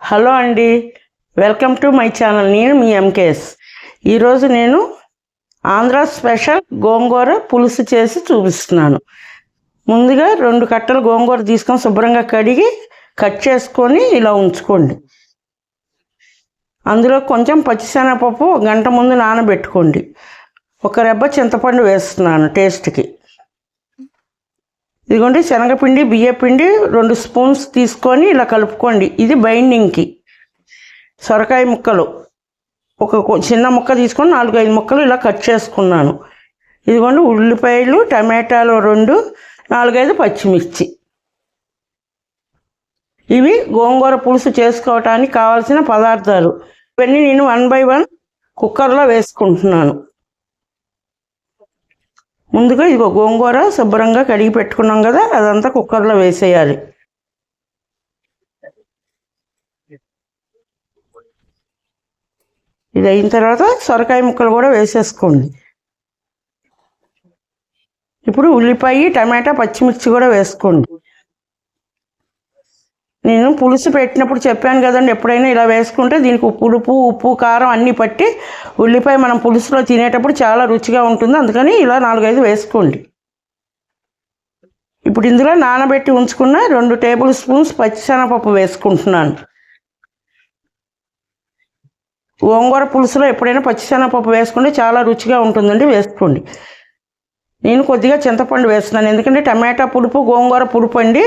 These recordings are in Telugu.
హలో అండి వెల్కమ్ టు మై ఛానల్. నేను మీ ఎంకేఎస్. ఈరోజు నేను ఆంధ్ర స్పెషల్ గోంగూర పులుసు చేసి చూపిస్తున్నాను. ముందుగా రెండు కట్టలు గోంగూర తీసుకొని శుభ్రంగా కడిగి కట్ చేసుకొని ఇలా ఉంచుకోండి. అందులో కొంచెం పచ్చిశనగపప్పు గంట ముందు నానబెట్టుకోండి. ఒక రెబ్బ చింతపండు వేస్తున్నాను టేస్ట్కి. ఇదిగోండి శనగపిండి బియ్యపిండి రెండు స్పూన్స్ తీసుకొని ఇలా కలుపుకోండి. ఇది బైండింగ్కి. సొరకాయ ముక్కలు. ఒక చిన్న ముక్క తీసుకొని నాలుగు ఐదు ముక్కలు ఇలా కట్ చేసుకున్నాను. ఇదిగోండి ఉల్లిపాయలు టమాటాలు రెండు నాలుగైదు పచ్చిమిర్చి. ఇవి గోంగూర పులుసు చేసుకోవటానికి కావాల్సిన పదార్థాలు. ఇవన్నీ నేను వన్ బై వన్ కుక్కర్లో వేసుకుంటున్నాను. ముందుగా ఇదిగో గోంగూర శుభ్రంగా కడిగి పెట్టుకున్నాం కదా అదంతా కుక్కర్లో వేసేయాలి. ఇది అయిన తర్వాత సొరకాయ ముక్కలు కూడా వేసేసుకోండి. ఇప్పుడు ఉల్లిపాయ టమాటా పచ్చిమిర్చి కూడా వేసుకోండి. నేను పులుసు పెట్టినప్పుడు చెప్పాను కదండి ఎప్పుడైనా ఇలా వేసుకుంటే దీనికి పులుపు ఉప్పు కారం అన్నీ పట్టి ఉల్లిపాయ మనం పులుసులో తినేటప్పుడు చాలా రుచిగా ఉంటుంది. అందుకని ఇలా నాలుగైదు వేసుకోండి. ఇప్పుడు ఇందులో నానబెట్టి ఉంచుకున్న రెండు టేబుల్ స్పూన్స్ పచ్చిశనగపప్పు వేసుకుంటున్నాను. గోంగూర పులుసులో ఎప్పుడైనా పచ్చిశనగపప్పు వేసుకుంటే చాలా రుచిగా ఉంటుందండి వేసుకోండి. నేను కొద్దిగా చింతపండు వేస్తున్నాను ఎందుకంటే టమాటా పులుపు గోంగూర పులుపు అండి.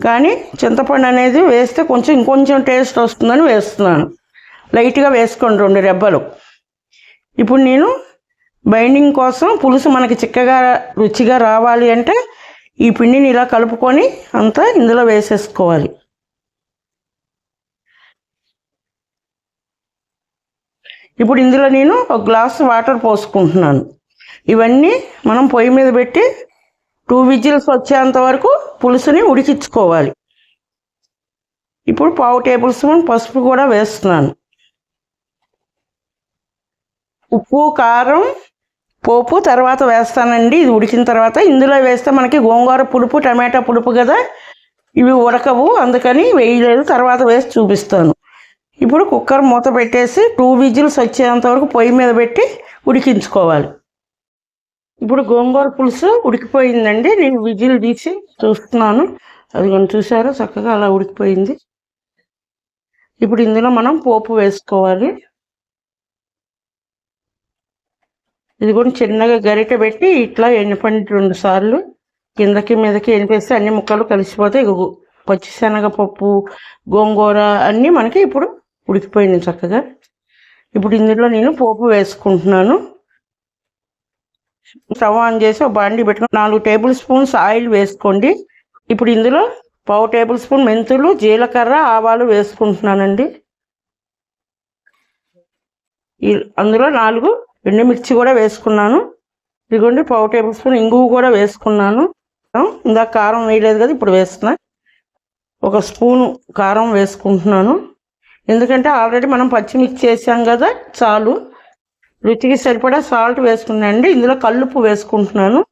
కానీ చింతపండు అనేది వేస్తే కొంచెం ఇంకొంచెం టేస్ట్ వస్తుందని వేస్తున్నాను. లైట్గా వేసుకోండి రెండు రెబ్బలు. ఇప్పుడు నేను బైండింగ్ కోసం పులుసు మనకి చిక్కగా రుచిగా రావాలి అంటే ఈ పిండిని ఇలా కలుపుకొని అంతా ఇందులో వేసేసుకోవాలి. ఇప్పుడు ఇందులో నేను ఒక గ్లాస్ వాటర్ పోసుకుంటున్నాను. ఇవన్నీ మనం పొయ్యి మీద పెట్టి టూ విజిల్స్ వచ్చేంత వరకు పులుసుని ఉడికించుకోవాలి. ఇప్పుడు పావు టేబుల్ స్పూన్ పసుపు కూడా వేస్తున్నాను. ఉప్పు కారం పోపు తర్వాత వేస్తానండి. ఇది ఉడికిన తర్వాత ఇందులో వేస్తే మనకి గోంగూర పులుపు టమాటా పులుపు కదా ఇవి ఉడకవు. అందుకని వేయలేదు తర్వాత వేసి చూపిస్తాను. ఇప్పుడు కుక్కర్ మూత పెట్టేసి టూ విజిల్స్ వచ్చేంత వరకు పొయ్యి మీద పెట్టి ఉడికించుకోవాలి. ఇప్పుడు గోంగూర పులుసు ఉడికిపోయిందండి. నేను విజిల్ తీసి చూస్తున్నాను. అది కొంచెం చూసారా చక్కగా అలా ఉడికిపోయింది. ఇప్పుడు ఇందులో మనం పోపు వేసుకోవాలి. ఇది కూడా చిన్నగా గరిటె పెట్టి ఇట్లా ఎన్నిపండి రెండు సార్లు కిందకి మీదకి ఎనిపేస్తే అన్ని ముక్కలు కలిసిపోతే పచ్చిశనగపప్పు గోంగూర అన్నీ మనకి ఇప్పుడు ఉడికిపోయింది చక్కగా. ఇప్పుడు ఇందులో నేను పోపు వేసుకుంటున్నాను. స్టవ్ ఆన్ చేసి ఒక బాండి పెట్టుకుని నాలుగు టేబుల్ స్పూన్స్ ఆయిల్ వేసుకోండి. ఇప్పుడు ఇందులో పావు టేబుల్ స్పూన్ మెంతులు జీలకర్ర ఆవాలు వేసుకుంటున్నానండి. అందులో నాలుగు ఎండుమిర్చి కూడా వేసుకున్నాను. ఇదిగోండి పావు టేబుల్ స్పూన్ ఇంగువ కూడా వేసుకున్నాను. ఇందాక కారం వేయలేదు కదా ఇప్పుడు వేస్తున్నా. ఒక స్పూను కారం వేసుకుంటున్నాను. ఎందుకంటే ఆల్రెడీ మనం పచ్చిమిర్చి వేసాం కదా చాలు. రుచికి సరిపడా సాల్ట్ వేసుకున్నానండి. ఇందులో కల్లుప్పు వేసుకుంటున్నాను.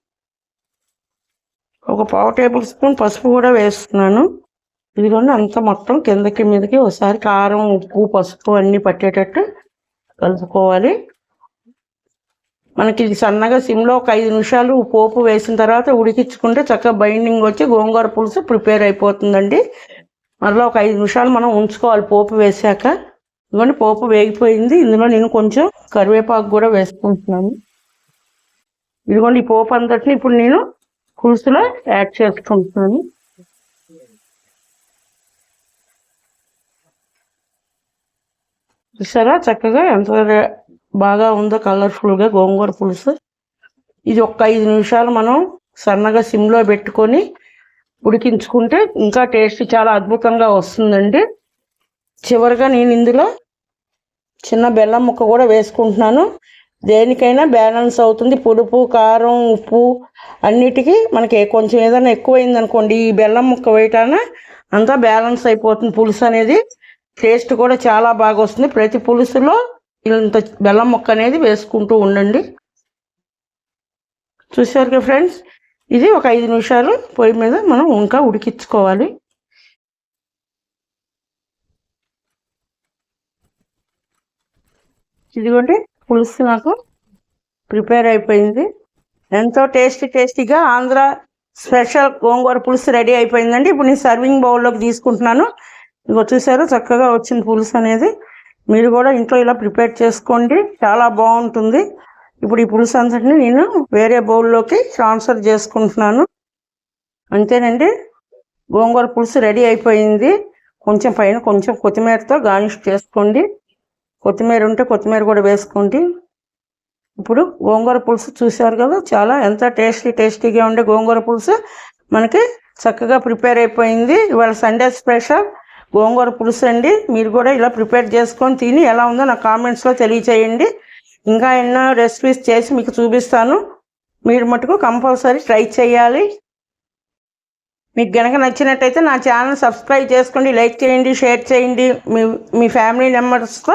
ఒక పావు టేబుల్ స్పూన్ పసుపు కూడా వేస్తున్నాను. ఇదిగోండి అంత మొత్తం కిందకి మీదకి ఒకసారి కారం ఉప్పు పసుపు అన్నీ పట్టేటట్టు కలుపుకోవాలి. మనకి ఇది సన్నగా సిమ్లో ఒక ఐదు నిమిషాలు పోపు వేసిన తర్వాత ఉడికించుకుంటే చక్కగా బైండింగ్ వచ్చి గోంగూర పులుసు ప్రిపేర్ అయిపోతుందండి. మళ్ళీ ఒక ఐదు నిమిషాలు మనం ఉంచుకోవాలి పోపు వేసాక. ఇదిగోండి పోపు వేగిపోయింది. ఇందులో నేను కొంచెం కరివేపాకు కూడా వేసుకుంటున్నాను. ఇదిగోండి ఈ పోపు అంతటిని ఇప్పుడు నేను పులుసులో యాడ్ చేసుకుంటున్నాను. చూసారా? చక్కగా ఎంత బాగా ఉందో కలర్ఫుల్గా గోంగూర పులుసు. ఇది ఒక ఐదు నిమిషాలు మనం సన్నగా సిమ్లో పెట్టుకొని ఉడికించుకుంటే ఇంకా టేస్ట్ చాలా అద్భుతంగా వస్తుందండి. చివరిగా నేను ఇందులో చిన్న బెల్లం ముక్క కూడా వేసుకుంటున్నాను. దేనికైనా బ్యాలెన్స్ అవుతుంది. పులుపు కారం ఉప్పు అన్నిటికీ మనకి కొంచెం ఏదైనా ఎక్కువైంది అనుకోండి ఈ బెల్లం ముక్క వేయటాన అంతా బ్యాలెన్స్ అయిపోతుంది. పులుసు అనేది టేస్ట్ కూడా చాలా బాగా వస్తుంది. ప్రతి పులుసులో ఇంత బెల్లం ముక్క అనేది వేసుకుంటూ ఉండండి. చూసారు ఫ్రెండ్స్? ఇది ఒక ఐదు నిమిషాలు పొయ్యి మీద మనం ఇంకా ఉడికించుకోవాలి. ఇదిగోండి పులుసు నాకు ప్రిపేర్ అయిపోయింది. ఎంతో టేస్టీ టేస్టీగా ఆంధ్ర స్పెషల్ గోంగూర పులుసు రెడీ అయిపోయిందండి. ఇప్పుడు నేను సర్వింగ్ బౌల్లోకి తీసుకుంటున్నాను. ఇగో చూసారు చక్కగా వచ్చింది పులుసు అనేది. మీరు కూడా ఇంట్లో ఇలా ప్రిపేర్ చేసుకోండి చాలా బాగుంటుంది. ఇప్పుడు ఈ పులుసు అంతటిని నేను వేరే బౌల్లోకి ట్రాన్స్ఫర్ చేసుకుంటున్నాను. అంతేనండి గోంగూర పులుసు రెడీ అయిపోయింది. కొంచెం పైన కొంచెం కొత్తిమీరతో గార్నిష్ చేసుకోండి. కొత్తిమీర ఉంటే కొత్తిమీర కూడా వేసుకోండి. ఇప్పుడు గోంగూర పులుసు చూశారు కదా చాలా ఎంత టేస్టీ టేస్టీగా ఉండే గోంగూర పులుసు. మనకి చక్కగా ప్రిపేర్ అయిపోయింది. ఇవాళ సండే స్పెషల్ గోంగూర పులుసు అండి. మీరు కూడా ఇలా ప్రిపేర్ చేసుకొని తిని ఎలా ఉందో నా కామెంట్స్లో తెలియచేయండి. ఇంకా ఎన్నో రెసిపీస్ చేసి మీకు చూపిస్తాను. మీరు మటుకు కంపల్సరీ ట్రై చేయాలి. మీకు గనక నచ్చినట్టయితే నా ఛానల్ సబ్స్క్రైబ్ చేసుకోండి లైక్ చేయండి షేర్ చేయండి. మీ మీ ఫ్యామిలీ మెంబర్స్తో